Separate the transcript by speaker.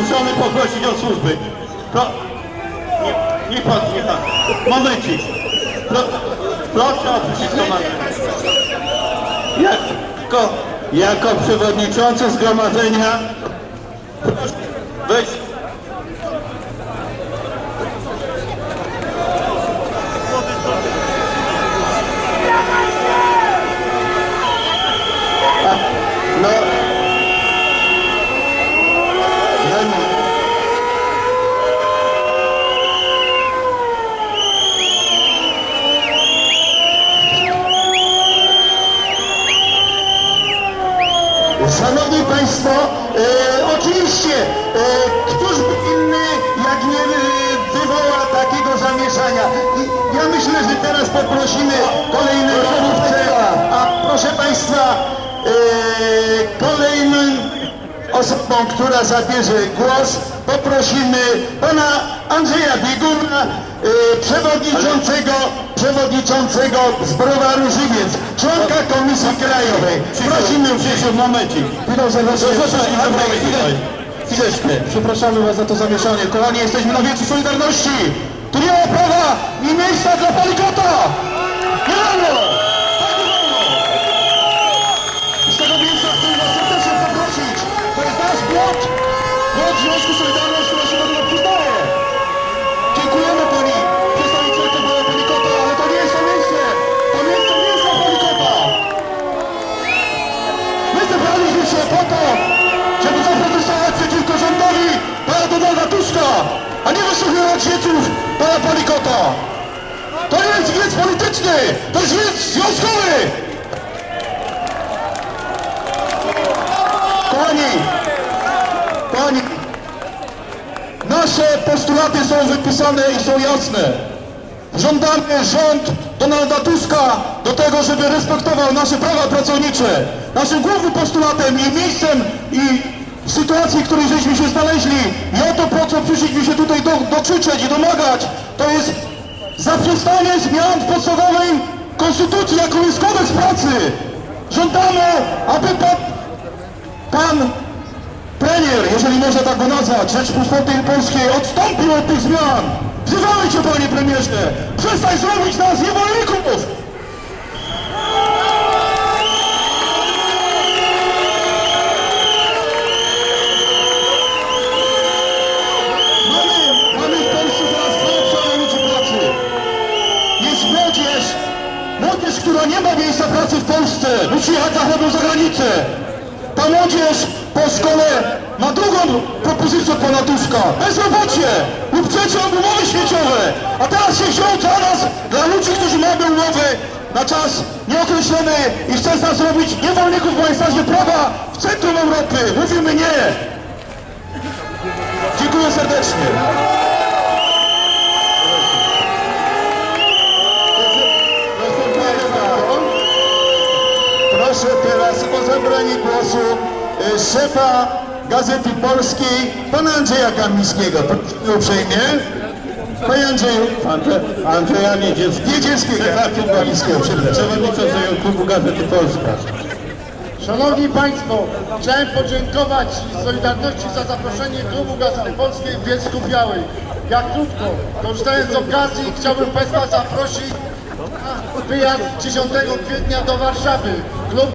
Speaker 1: Muszony poprosić o służby. Pro... Nie, nie pan, nie pan. Momencik. Pro... Proszę opuścić zgromadzenie. Jako, jako przewodniczący zgromadzenia proszę.
Speaker 2: Szanowni Państwo, e, oczywiście, e, któż by inny, jak nie e, wywoła takiego zamieszania. I ja myślę, że teraz poprosimy kolejnego mówcę, a proszę Państwa, e, kolejnym osobą, która zabierze głos, poprosimy Pana Andrzeja Bieguna, e, przewodniczącego, przewodniczącego z Browaru Żywiec, członka Komisji Krajowej. Prosimy
Speaker 1: Krzysiu, momencik.
Speaker 2: Chwilę, zapraszam.
Speaker 1: Proszę, Andrzej, chwilę.
Speaker 2: Chwileczkę. Przepraszamy Was za to zamieszanie. Kochani, jesteśmy na wiecu Solidarności. Tu nie ma prawa i miejsca dla palikota. Nie wolno. Tak nie wolno. I z tego miejsca chcę Was serdecznie zaprosić. To jest nasz błąd. Błąd Związku Solidarność, to jest wiec związkowy. Kochani, kochani, nasze postulaty są wypisane i są jasne. Żądamy rząd Donalda Tuska do tego, żeby respektował nasze prawa pracownicze. Naszym głównym postulatem i miejscem i sytuacji, w której żeśmy się znaleźli i o to, po co przyszliśmy się tutaj do, dokrzyczeć i domagać, to jest zaprzestanie zmian w podstawowej konstytucji, jaką jest kodeks pracy. Żądamy, aby pan, pan premier, jeżeli można tak go nazwać, Rzeczpospolitej Polskiej odstąpił od tych zmian. Wzywamy Cię, Panie Premierze, przestań zrobić nas niewolników! Młodzież, która nie ma miejsca pracy w Polsce, musi jechać za za granicę. Ta młodzież po szkole ma drugą propozycję pana Tuska. Bezrobocie lub trzecie umowy śmieciowe. A teraz się wziął za nas, dla ludzi, którzy mają umowy na czas nieokreślony i chce nas zrobić niewolników w majestacie prawa w centrum Europy. Mówimy nie. Dziękuję serdecznie. Zabranie głosu szefa Gazety Polskiej, pana Andrzeja Kamińskiego. Uprzejmie. Panie Andrzeju,
Speaker 1: Andrze, Andrzeja Niedzielskiego.
Speaker 2: Niedzielskiego, Kamińskiego, przepraszam.
Speaker 1: Przewodniczącego Klubu Gazety Polska.
Speaker 3: Szanowni Państwo, chciałem podziękować Solidarności za zaproszenie klubu Gazety Polskiej w Bielsku Białej. Jak krótko, korzystając z okazji, chciałbym Państwa zaprosić na wyjazd 10 kwietnia do Warszawy. Klub